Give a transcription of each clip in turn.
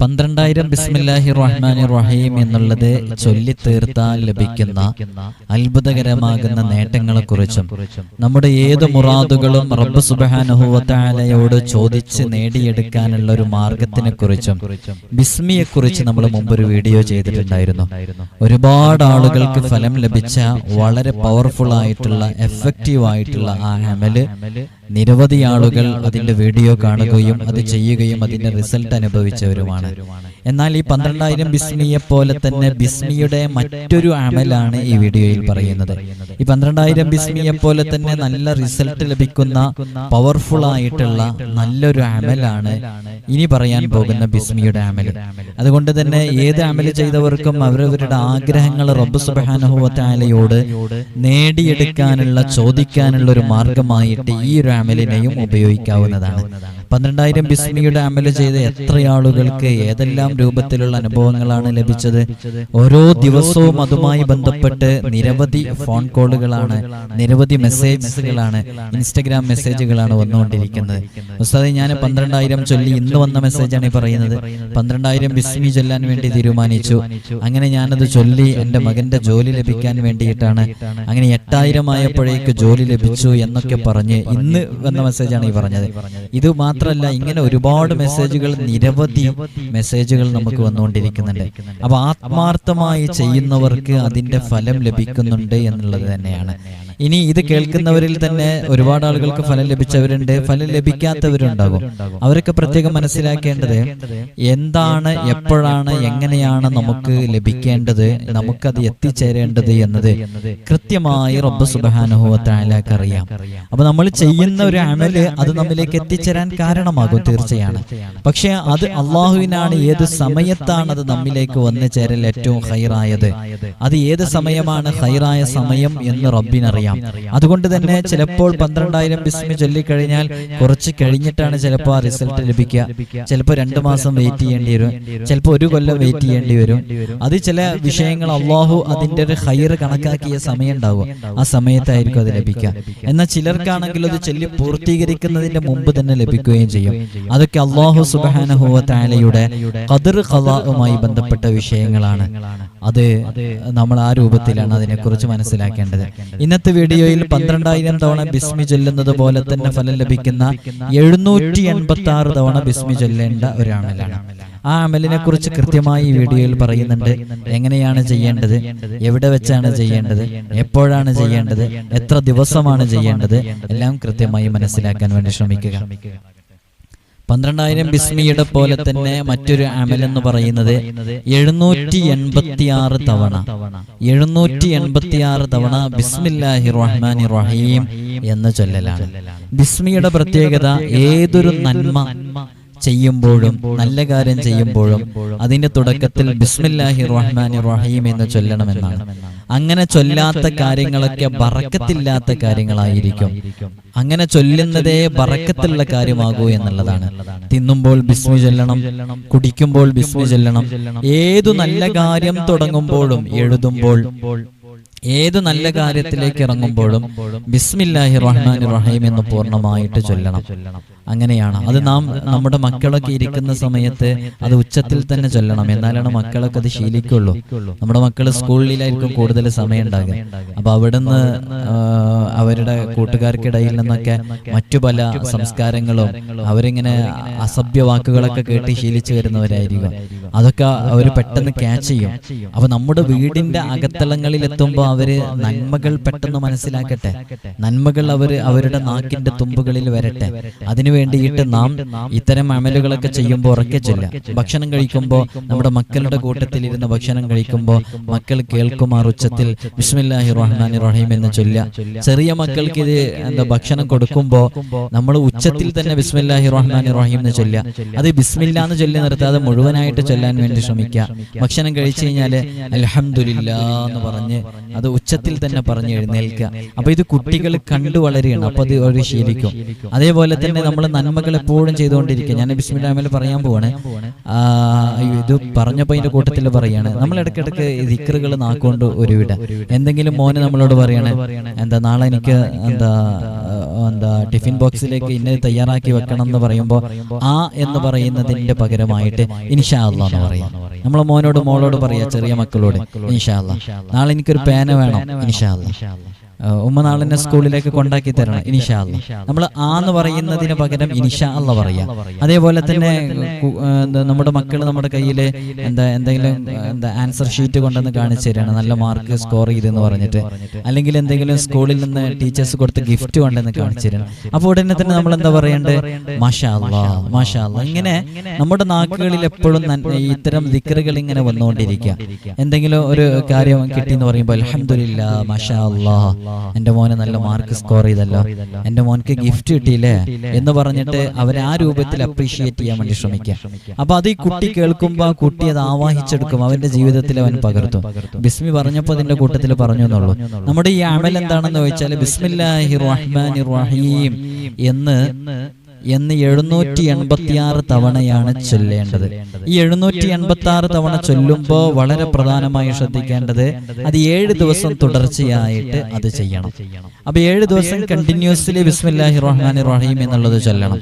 പന്ത്രണ്ടായിരം ബിസ്മില്ലാഹി റഹ്മാനി റഹീം എന്നുള്ളത് ചൊല്ലി ലഭിക്കുന്ന അത്ഭുതകരമാകുന്ന നേട്ടങ്ങളെക്കുറിച്ചും നമ്മുടെ ഏത് മുറാദുകളും റബ്ബ് സുബാനുഹുവത്താലയോട് ചോദിച്ച് നേടിയെടുക്കാനുള്ള ഒരു മാർഗത്തിനെ കുറിച്ചും ബിസ്മിയെക്കുറിച്ച് നമ്മൾ മുമ്പൊരു വീഡിയോ ചെയ്തിട്ടുണ്ടായിരുന്നു. ഒരുപാട് ആളുകൾക്ക് ഫലം ലഭിച്ച വളരെ പവർഫുൾ ആയിട്ടുള്ള എഫക്റ്റീവ് ആയിട്ടുള്ള ആ അമൽ നിരവധി ആളുകൾ അതിന്റെ വീഡിയോ കാണുകയും അത് ചെയ്യുകയും അതിന്റെ റിസൾട്ട് അനുഭവിച്ചവരുമാണ്. എന്നാൽ ഈ പന്ത്രണ്ടായിരം ബിസ്മിയെ പോലെ തന്നെ ബിസ്മിയുടെ മറ്റൊരു അമലാണ് ഈ വീഡിയോയിൽ പറയുന്നത്. ഈ പന്ത്രണ്ടായിരം ബിസ്മിയെ പോലെ തന്നെ നല്ല റിസൾട്ട് ലഭിക്കുന്ന പവർഫുൾ ആയിട്ടുള്ള നല്ലൊരു അമലാണ് ഇനി പറയാൻ പോകുന്ന ബിസ്മിയുടെ അമൽ അതുകൊണ്ട് തന്നെ ഏത് അമൽ ചെയ്തവർക്കും അവരവരുടെ ആഗ്രഹങ്ങൾ റബ്ബ് സുബാനുഭവത്താലയോട് നേടിയെടുക്കാനുള്ള ചോദിക്കാനുള്ള ഒരു മാർഗമായിട്ട് ഈ ഒരു അമലിനെയും ഉപയോഗിക്കാവുന്നതാണ്. പന്ത്രണ്ടായിരം ബിസ്മിയുടെ അമൽ ചെയ്ത എത്ര ആളുകൾക്ക് ഏതെല്ലാം രൂപത്തിലുള്ള അനുഭവങ്ങളാണ് ലഭിച്ചത്? ഓരോ ദിവസവും അതുമായി ബന്ധപ്പെട്ട് നിരവധി ഫോൺ കോളുകളാണ് നിരവധി മെസ്സേജുകളാണ് ഇൻസ്റ്റഗ്രാം മെസ്സേജുകളാണ് വന്നുകൊണ്ടിരിക്കുന്നത്. ഉസ്താദ് ഞാൻ പന്ത്രണ്ടായിരം ചൊല്ലി ഇന്ന് വന്ന മെസ്സേജാണ് ഈ പറയുന്നത്. പന്ത്രണ്ടായിരം ബിസ്മി ചൊല്ലാൻ വേണ്ടി തീരുമാനിച്ചു. അങ്ങനെ ഞാനത് ചൊല്ലി എന്റെ മകന്റെ ജോലി ലഭിക്കാൻ വേണ്ടിയിട്ടാണ് അങ്ങനെ എട്ടായിരം ആയപ്പോഴേക്ക് ജോലി ലഭിച്ചു എന്നൊക്കെ പറഞ്ഞ് ഇന്ന് വന്ന മെസ്സേജാണ് ഈ പറഞ്ഞത്. ഇത് മാത്രമല്ല ഇങ്ങനെ ഒരുപാട് മെസ്സേജുകൾ നിരവധി മെസ്സേജുകൾ നമുക്ക് വന്നുകൊണ്ടിരിക്കുന്നുണ്ട്. അപ്പൊ ആത്മാർത്ഥമായി ചെയ്യുന്നവർക്ക് അതിന്റെ ഫലം ലഭിക്കുന്നുണ്ട് എന്നുള്ളത് തന്നെയാണ്. ഇനി ഇത് കേൾക്കുന്നവരിൽ തന്നെ ഒരുപാട് ആളുകൾക്ക് ഫലം ലഭിച്ചവരുണ്ട്. ഫലം ലഭിക്കാത്തവരുണ്ടാകും. അവരൊക്കെ പ്രത്യേകം മനസ്സിലാക്കേണ്ടത് എന്താണ് എപ്പോഴാണ് എങ്ങനെയാണ് നമുക്ക് ലഭിക്കേണ്ടത്? നമുക്കത് എത്തിച്ചേരേണ്ടത് എന്നത് കൃത്യമായി റബ്ബ് സുബാനുഭവത്തായാലേക്ക് അറിയാം. അപ്പൊ നമ്മൾ ചെയ്യുന്ന ഒരു അമൽ അത് നമ്മിലേക്ക് എത്തിച്ചേരാൻ കാരണമാകും തീർച്ചയാണ്. പക്ഷെ അത് അള്ളാഹുവിനാണ് ഏത് സമയത്താണ് അത് നമ്മിലേക്ക് വന്നു ചേരൽ ഏറ്റവും ഹൈറായത്? അത് ഏത് സമയമാണ് ഹൈറായ സമയം എന്ന് റബ്ബിനറിയാം. അതുകൊണ്ട് തന്നെ ചിലപ്പോൾ പന്ത്രണ്ടായിരം ബിസ്മി ചൊല്ലിക്കഴിഞ്ഞാൽ കുറച്ച് കഴിഞ്ഞിട്ടാണ് ചിലപ്പോൾ ആ റിസൾട്ട് ലഭിക്കുക. ചിലപ്പോൾ രണ്ടു മാസം വെയിറ്റ് ചെയ്യേണ്ടി വരും. ചിലപ്പോൾ ഒരു കൊല്ലം വെയിറ്റ് ചെയ്യേണ്ടി വരും. അത് ചില വിഷയങ്ങൾ അള്ളാഹു അതിന്റെ ഒരു ഹൈർ കണക്കാക്കിയ സമയം ഉണ്ടാവും. ആ സമയത്തായിരിക്കും അത് ലഭിക്കുക. എന്നാൽ ചിലർക്കാണെങ്കിൽ അത് ചൊല്ലി പൂർത്തീകരിക്കുന്നതിന്റെ മുമ്പ് തന്നെ ലഭിക്കുകയും ചെയ്യും. അതൊക്കെ അള്ളാഹു സുബാനഹുവത്താലയുടെ കതിർ കലാവുമായി ബന്ധപ്പെട്ട വിഷയങ്ങളാണ്. അത് നമ്മൾ ആ രൂപത്തിലാണ് അതിനെക്കുറിച്ച് മനസ്സിലാക്കേണ്ടത് ഇന്നത്തെ വീഡിയോയിൽ പന്ത്രണ്ടായിരം തവണ ബിസ്മി ചൊല്ലുന്നത് പോലെ തന്നെ ഫലം ലഭിക്കുന്ന എഴുന്നൂറ്റി എൺപത്തി ആറ് തവണ ബിസ്മി ചൊല്ലേണ്ട ഒരു അമലാണ് ആ അമലിനെ കുറിച്ച് കൃത്യമായി ഈ വീഡിയോയിൽ പറയുന്നുണ്ട്. എങ്ങനെയാണ് ചെയ്യേണ്ടത്? എവിടെ വെച്ചാണ് ചെയ്യേണ്ടത്? എപ്പോഴാണ് ചെയ്യേണ്ടത്? എത്ര ദിവസമാണ് ചെയ്യേണ്ടത്? എല്ലാം കൃത്യമായി മനസ്സിലാക്കാൻ വേണ്ടി ശ്രമിക്കുക. പന്ത്രണ്ടായിരം ബിസ്മിയുടെ പോലെ തന്നെ മറ്റൊരു അമൽ എന്ന് പറയുന്നത് എഴുന്നൂറ്റി എൺപത്തി ആറ് തവണ. എഴുന്നൂറ്റി എൺപത്തി ആറ് തവണ ബിസ്മില്ലാഹി റഹ്മാൻ റഹീം എന്ന് ചൊല്ലലാണ്. ബിസ്മിയുടെ പ്രത്യേകത ഏതൊരു നന്മ ചെയ്യുമ്പോഴും നല്ല കാര്യം ചെയ്യുമ്പോഴും അതിന്റെ തുടക്കത്തിൽ ബിസ്മില്ലാഹി റഹ്മാൻ റഹീം എന്ന് ചൊല്ലണമെന്നാണ്. അങ്ങനെ ചൊല്ലാത്ത കാര്യങ്ങളൊക്കെ ബറക്കത്തില്ലാത്ത കാര്യങ്ങളായിരിക്കും. അങ്ങനെ ചൊല്ലുന്നതേ ബറക്കത്തുള്ള കാര്യമാകൂ എന്നുള്ളതാണ്. തിന്നുമ്പോൾ ബിസ്മി ചൊല്ലണം കുടിക്കുമ്പോൾ ബിസ്മി ചൊല്ലണം ഏതു നല്ല കാര്യം തുടങ്ങുമ്പോഴും എഴുതുമ്പോൾ ഏത് നല്ല കാര്യത്തിലേക്ക് ഇറങ്ങുമ്പോഴും ബിസ്മില്ലാഹി റഹ്മാൻ റഹീം എന്ന് പൂർണമായിട്ട് ചൊല്ലണം. അങ്ങനെയാണ്. അത് നാം നമ്മുടെ മക്കളൊക്കെ ഇരിക്കുന്ന സമയത്ത് അത് ഉച്ചത്തിൽ തന്നെ ചൊല്ലണം. എന്നാലാണ് മക്കളൊക്കെ അത് ശീലിക്കുള്ളൂ. നമ്മുടെ മക്കൾ സ്കൂളിലായിരിക്കും കൂടുതൽ സമയം ഉണ്ടാകുക. അപ്പൊ അവിടുന്ന് അവരുടെ കൂട്ടുകാർക്കിടയിൽ നിന്നൊക്കെ മറ്റു പല സംസ്കാരങ്ങളും അവരിങ്ങനെ അസഭ്യ വാക്കുകളൊക്കെ കേട്ട് ശീലിച്ചു വരുന്നവരായിരിക്കും അതൊക്കെ അവർ പെട്ടെന്ന് ക്യാച്ച് ചെയ്യും. അപ്പൊ നമ്മുടെ വീടിന്റെ അകത്തളങ്ങളിൽ എത്തുമ്പോൾ അവർ നന്മകൾ പെട്ടെന്ന് മനസ്സിലാക്കട്ടെ. നന്മകൾ അവർ അവരുടെ നാക്കിന്റെ തുമ്പുകളിൽ വരട്ടെ. അതിനു വേണ്ടിയിട്ട് നാം ഇത്തരം അമലുകളൊക്കെ ചെയ്യുമ്പോൾ ഉറക്കെ ചൊല്ലാം ഭക്ഷണം കഴിക്കുമ്പോൾ നമ്മുടെ മക്കളുടെ കൂട്ടത്തിൽ ഇരുന്ന് ഭക്ഷണം കഴിക്കുമ്പോൾ മക്കൾ കേൾക്കുമാർ ഉച്ചത്തിൽ ബിസ്മില്ലാഹി റഹ്മാൻ റഹീം എന്ന് ചൊല്ല ചെറിയ മക്കൾക്ക് ഇത് എന്താ ഭക്ഷണം കൊടുക്കുമ്പോൾ നമ്മൾ ഉച്ചത്തിൽ തന്നെ ബിസ്മില്ലാഹി റഹ്മാൻ റഹീം എന്ന് ചൊല്ല അത് ബിസ്മില്ല എന്ന് ചൊല്ലി നിർത്താതെ മുഴുവനായിട്ട് ചൊല്ലാൻ വേണ്ടി ശ്രമിക്കുക. ഭക്ഷണം കഴിച്ചു കഴിഞ്ഞാൽ അലഹമില്ല എന്ന് പറഞ്ഞ് അത് ഉച്ചത്തിൽ തന്നെ പറഞ്ഞ് എഴുന്നേൽക്കുക. അപ്പൊ ഇത് കുട്ടികൾ കണ്ടു വളരുകയാണ്. അപ്പൊ അത് അവർ ശീലിക്കും അതേപോലെ തന്നെ നമ്മൾ നന്മകൾ എപ്പോഴും ചെയ്തുകൊണ്ടിരിക്കുക. ഞാൻ ബിസ്മിലാമിൽ പറയാൻ പോവാണ്. ഇത് പറഞ്ഞപ്പോൾ അതിന്റെ കൂട്ടത്തിൽ പറയാണ്. നമ്മൾ ഇടയ്ക്കിടയ്ക്ക് ദിക്കറുകൾ നാക്കൊണ്ട് ഒരു വിട എന്തെങ്കിലും മോനെ നമ്മളോട് പറയണേ എന്താ നാളെ എനിക്ക് എന്താ എന്താ ടിഫിൻ ബോക്സിലേക്ക് ഇന്നത് തയ്യാറാക്കി വെക്കണം എന്ന് പറയുമ്പോൾ ആ എന്ന് പറയുന്നതിന്റെ പകരമായിട്ട് ഇൻഷാ അല്ലാ എന്ന് പറയാം. നമ്മളെ മോനോട് മോളോട് പറയാ ചെറിയ മക്കളോട് ഇൻഷാ അല്ലാ നാളെ എനിക്കൊരു പേന വേണം ഇൻഷാ അല്ലാ ഉമ്മ നാളിനെ സ്കൂളിലേക്ക് കൊണ്ടാക്കി തരണം ഇനിഷാ അല്ല നമ്മൾ ആ എന്ന് പറയുന്നതിന് പകരം ഇനിഷാ അല്ല പറയാം. അതേപോലെ തന്നെ നമ്മുടെ മക്കൾ നമ്മുടെ കയ്യിൽ എന്താ എന്തെങ്കിലും എന്താ ആൻസർ ഷീറ്റ് കൊണ്ടുവന്ന് കാണിച്ചു തരാണ് നല്ല മാർക്ക് സ്കോർ ചെയ്തെന്ന് പറഞ്ഞിട്ട്. അല്ലെങ്കിൽ എന്തെങ്കിലും സ്കൂളിൽ നിന്ന് ടീച്ചേഴ്സ് കൊടുത്ത് ഗിഫ്റ്റ് കൊണ്ടുവന്ന് കാണിച്ചു അപ്പൊ അപ്പോൾ ഉടനെ തന്നെ നമ്മൾ എന്താ പറയണ്ടേ മാഷാ മഷാല്ല മാഷാ അള്ളാ ഇങ്ങനെ നമ്മുടെ നാക്കുകളിൽ എപ്പോഴും ഇത്തരം ദിക്കറുകൾ ഇങ്ങനെ വന്നുകൊണ്ടിരിക്കുക. എന്തെങ്കിലും ഒരു കാര്യം കിട്ടി എന്ന് പറയുമ്പോൾ അലഹമില്ല മാഷാ അള്ളാ എന്റെ മോനെ നല്ല മാർക്ക് സ്കോർ ചെയ്തല്ലോ. എന്റെ മോൻക്ക് ഗിഫ്റ്റ് കിട്ടിയില്ലേ? എന്ന് പറഞ്ഞിട്ട് അവരെ ആ രൂപത്തിൽ അപ്രീഷിയേറ്റ് ചെയ്യാൻ വേണ്ടി ശ്രമിക്കുക. അപ്പൊ അത് ഈ കുട്ടി കേൾക്കുമ്പോൾ ആ കുട്ടി അത് ആവാഹിച്ചെടുക്കും അവന്റെ ജീവിതത്തിൽ അവൻ പകർത്തും. ബിസ്മി പറഞ്ഞപ്പോൾ അതിന്റെ കൂട്ടത്തിൽ പറഞ്ഞു എന്നുള്ളൂ നമ്മുടെ ഈ അമൽ എന്താണെന്ന് ചോദിച്ചാൽ ബിസ്മില്ലാഹി റഹ്മാൻ റഹീം എന്ന് എന്ന് എഴുന്നൂറ്റി എൺപത്തി ആറ് തവണയാണ് ചൊല്ലേണ്ടത്. ഈ എഴുന്നൂറ്റി എൺപത്തി ആറ് തവണ ചൊല്ലുമ്പോൾ വളരെ പ്രധാനമായി ശ്രദ്ധിക്കേണ്ടത് അത് ഏഴ് ദിവസം തുടർച്ചയായിട്ട് അത് ചെയ്യണം. അപ്പൊ ഏഴ് ദിവസം കണ്ടിന്യൂസ്ലി ബിസ്മില്ലാഹി റഹ്മാൻ റഹീം എന്നുള്ളത് ചൊല്ലണം.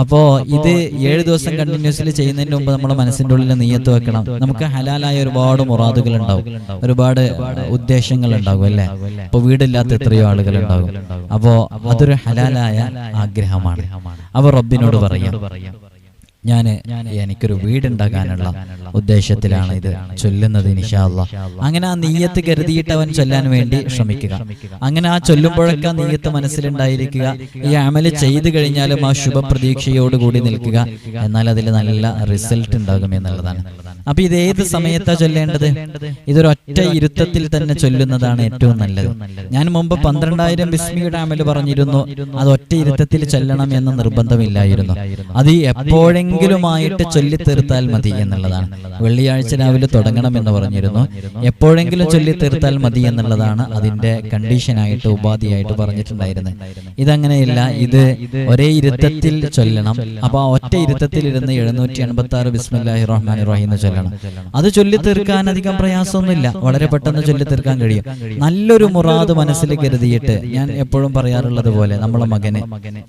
അപ്പോ ഇത് ഏഴ് ദിവസം കണ്ടിന്യൂസ്ലി ചെയ്യുന്നതിന് മുമ്പ് നമ്മുടെ മനസ്സിന്റെ ഉള്ളിൽ നീയത്ത് വെക്കണം. നമുക്ക് ഹലാലായ ഒരുപാട് മുറാദുകൾ ഉണ്ടാവും ഒരുപാട് ഉദ്ദേശങ്ങൾ ഉണ്ടാകും അല്ലേ? ഇപ്പൊ വീടില്ലാത്ത എത്രയോ ആളുകൾ ഉണ്ടാകും അപ്പോ അതൊരു ഹലാലായ ആഗ്രഹമാണ്. അവർ റബ്ബിനോട് പറയാം. ഞാൻ എനിക്കൊരു വീടുണ്ടാക്കാനുള്ള ഉദ്ദേശത്തിലാണ് ഇത് ചൊല്ലുന്നത് നിഷാല്ല അങ്ങനെ ആ നീയത്ത് കരുതിയിട്ട് അവൻ ചൊല്ലാൻ വേണ്ടി ശ്രമിക്കുക. അങ്ങനെ ആ ചൊല്ലുമ്പോഴൊക്കെ ആ നീയത്ത് മനസ്സിലുണ്ടായിരിക്കുക. ഈ അമൽ ചെയ്തു കഴിഞ്ഞാലും ആ ശുഭപ്രതീക്ഷയോടുകൂടി നിൽക്കുക. എന്നാൽ അതിൽ നല്ല റിസൾട്ട് ഉണ്ടാകും എന്നുള്ളതാണ്. അപ്പൊ ഇത് ഏത് സമയത്താ ചൊല്ലേണ്ടത്? ഇതൊരു ഒറ്റ ഇരുത്തത്തിൽ തന്നെ ചൊല്ലുന്നതാണ് ഏറ്റവും നല്ലത്. ഞാൻ മുമ്പ് പന്ത്രണ്ടായിരം ബിസ്മിയുടെ അമൽ പറഞ്ഞിരുന്നു. അത് ഒറ്റ ഇരുത്തത്തിൽ ചൊല്ലണം എന്ന നിർബന്ധമില്ലായിരുന്നു. അത് ഈ എപ്പോഴെങ്കിലുമായിട്ട് ചൊല്ലിത്തീർത്താൽ മതി എന്നുള്ളതാണ്. വെള്ളിയാഴ്ച രാവിലെ തുടങ്ങണം എന്ന് പറഞ്ഞിരുന്നു. എപ്പോഴെങ്കിലും ചൊല്ലിത്തീർത്താൽ മതി എന്നുള്ളതാണ് അതിന്റെ കണ്ടീഷനായിട്ട് ഉപാധിയായിട്ട് പറഞ്ഞിട്ടുണ്ടായിരുന്നത്. ഇതങ്ങനെയല്ല ഇത് ഒരേ ഇരുത്തത്തിൽ ചൊല്ലണം. അപ്പൊ ആ ഒറ്റ ഇരുത്തത്തിൽ ഇരുന്ന് എഴുന്നൂറ്റി എൺപത്തി ആറ് ബിസ്മില്ലാഹി റഹ്മാൻ റഹീം എന്ന് ചൊല്ലണം. അത് ചൊല്ലി തീർക്കാൻ അധികം പ്രയാസമൊന്നുമില്ല. വളരെ പെട്ടെന്ന് ചൊല്ലി തീർക്കാൻ കഴിയും. നല്ലൊരു മുറാദ് മനസ്സിൽ കരുതിയിട്ട് ഞാൻ എപ്പോഴും പറയാറുള്ളത് പോലെ നമ്മളെ മകന്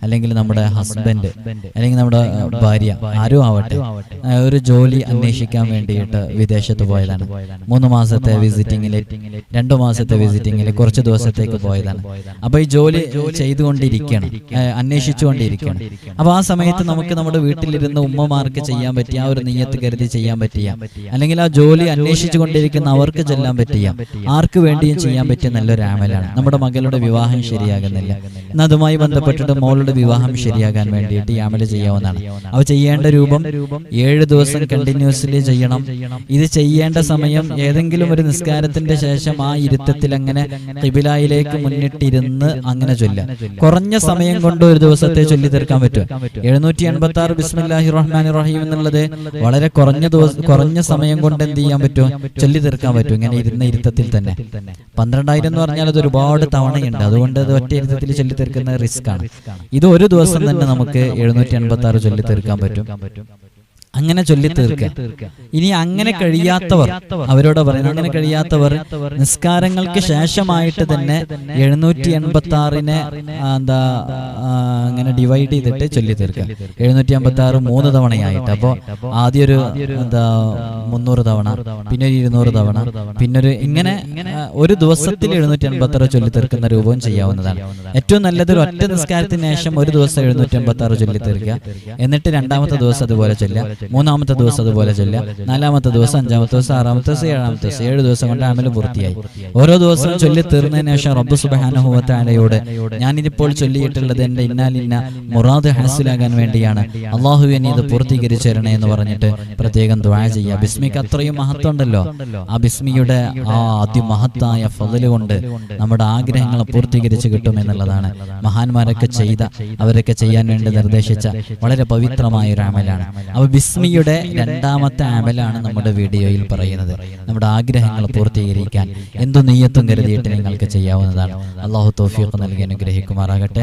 അല്ലെങ്കിൽ നമ്മുടെ ഹസ്ബൻഡ് അല്ലെങ്കിൽ നമ്മുടെ ഭാര്യ ആരും ആവട്ടെ ഒരു ജോലി അന്വേഷിക്കാൻ വേണ്ടിയിട്ട് വിദേശത്ത് പോയതാണ്. മൂന്ന് മാസത്തെ വിസിറ്റിങ്ങിൽ രണ്ടു മാസത്തെ വിസിറ്റിങ്ങിൽ കുറച്ച് ദിവസത്തേക്ക് പോയതാണ്. അപ്പൊ ഈ ജോലി ചെയ്തുകൊണ്ടിരിക്കണം. അന്വേഷിച്ചുകൊണ്ടിരിക്കണം. അപ്പൊ ആ സമയത്ത് നമുക്ക് നമ്മുടെ വീട്ടിലിരുന്ന് ഉമ്മമാർക്ക് ചെയ്യാൻ പറ്റിയ ആ ഒരു നീയത്ത് കരുതി ചെയ്യാൻ പറ്റിയ അല്ലെങ്കിൽ ആ ജോലി അന്വേഷിച്ചു കൊണ്ടിരിക്കുന്ന അവർക്ക് ചെല്ലാൻ പറ്റിയ ആർക്ക് വേണ്ടിയും ചെയ്യാൻ പറ്റിയ നല്ലൊരു ആമലാണ് നമ്മുടെ മകളുടെ വിവാഹം ശരിയാകുന്നില്ല. അതുമായി ബന്ധപ്പെട്ടിട്ട് മോളുടെ വിവാഹം ശരിയാകാൻ വേണ്ടിയിട്ട് ഈ ആമല ചെയ്യാവുന്നതാണ്. അവ ചെയ്യേണ്ട രൂപം ഏഴ് ദിവസം കണ്ടിന്യൂസ്ലി ചെയ്യണം. ഇത് ചെയ്യേണ്ട സമയം ഏതെങ്കിലും ഒരു നിസ്കാരത്തിന്റെ ശേഷം ആ ഇരുത്തത്തിൽ അങ്ങനെ കിബിലായിലേക്ക് മുന്നിട്ടിരുന്ന് അങ്ങനെ ചൊല്ലാം കുറഞ്ഞ സമയം കൊണ്ട് ഒരു ദിവസത്തെ ചൊല്ലി തീർക്കാൻ പറ്റും എഴുന്നൂറ്റി എൺപത്തി ആറ് ബിസ്മില്ലാഹി റഹ്മാൻ റഹീം എന്നുള്ളത് വളരെ കുറഞ്ഞ ദിവസം കുറഞ്ഞ സമയം കൊണ്ട് എന്ത് ചെയ്യാൻ പറ്റും ചൊല്ലി തീർക്കാൻ പറ്റും ഇങ്ങനെ ഇരുന്ന ഇരുത്തത്തിൽ തന്നെ. പന്ത്രണ്ടായിരം എന്ന് പറഞ്ഞാൽ അത് ഒരുപാട് തവണയുണ്ട്. അതുകൊണ്ട് അത് ഒറ്റ ഇരുത്തത്തിൽ ചൊല്ലി തീർക്കുന്ന റിസ്ക് ആണ് ഇത് ഒരു ദിവസം തന്നെ നമുക്ക് എഴുന്നൂറ്റി എൺപത്തി ആറ് ചൊല്ലി തീർക്കാൻ പറ്റും. പറ്റും. അങ്ങനെ ചൊല്ലി തീർക്കുക. ഇനി അങ്ങനെ കഴിയാത്തവർ അവരോട് പറയുന്നത് അങ്ങനെ കഴിയാത്തവർ നിസ്കാരങ്ങൾക്ക് ശേഷമായിട്ട് തന്നെ എഴുന്നൂറ്റി എൺപത്തി ആറിനെ എന്താ അങ്ങനെ ഡിവൈഡ് ചെയ്തിട്ട് ചൊല്ലി തീർക്കുക. എഴുന്നൂറ്റി അമ്പത്തി ആറ് മൂന്ന് തവണയായിട്ട്. അപ്പോ ആദ്യം ഒരു എന്താ മുന്നൂറ് തവണ പിന്നെ ഒരു ഇരുന്നൂറ് തവണ പിന്നെ ഒരു ഇങ്ങനെ ഒരു ദിവസത്തിൽ എഴുന്നൂറ്റി എൺപത്തി ആറ് ചൊല്ലി തീർക്കുന്ന രൂപവും ചെയ്യാവുന്നതാണ്. ഏറ്റവും നല്ലത് ഒരു ഒറ്റ നിസ്കാരത്തിന് ശേഷം ഒരു ദിവസം എഴുന്നൂറ്റി എൺപത്തി ആറ് ചൊല്ലി തീർക്കുക. എന്നിട്ട് രണ്ടാമത്തെ ദിവസം അതുപോലെ ചൊല്ലുക. മൂന്നാമത്തെ ദിവസം അതുപോലെ ചൊല്ലുക. നാലാമത്തെ ദിവസം അഞ്ചാമത്തെ ദിവസം ആറാമത്തെ ദിവസം ഏഴാമത്തെ ദിവസം ഏഴ് ദിവസം കൊണ്ട് അമൽ പൂർത്തിയായി. ഓരോ ദിവസവും ചൊല്ലി തീർന്നതിന് ശേഷം റബ്ബ് സുബാനുഭവത്താലയോട് ഞാനിതിപ്പോൾ ചൊല്ലിയിട്ടുള്ളത് എന്റെ ഇന്നാലിന്ന മുറാദ് ഹാസിലാകാൻ വേണ്ടിയാണ്. അള്ളാഹു എന്നെ ഇത് പൂർത്തീകരിച്ചു തരണേ എന്ന് പറഞ്ഞിട്ട് പ്രത്യേകം ദ്വാ ചെയ്യുക. ബിസ്മിക്ക് അത്രയും മഹത്വം ഉണ്ടല്ലോ ആ ബിസ്മിയുടെ ആ അതിമഹത്തായ ഫതിൽ കൊണ്ട് നമ്മുടെ ആഗ്രഹങ്ങൾ പൂർത്തീകരിച്ച് കിട്ടും എന്നുള്ളതാണ് മഹാന്മാരൊക്കെ ചെയ്ത അവരൊക്കെ ചെയ്യാൻ വേണ്ടി നിർദ്ദേശിച്ച വളരെ പവിത്രമായ ഒരു അമലാണ് അപ്പൊ ബിസ്മിയുടെ രണ്ടാമത്തെ ആമലാണ് നമ്മുടെ വീഡിയോയിൽ പറയുന്നത്. നമ്മുടെ ആഗ്രഹങ്ങൾ പൂർത്തീകരിക്കാൻ എന്തു നെയ്യത്തും കരുതിയിട്ട് നിങ്ങൾക്ക് ചെയ്യാവുന്നതാണ്. അള്ളാഹു തോഫിയൊക്കെ നൽകി അനുഗ്രഹിക്കുമാറാകട്ടെ.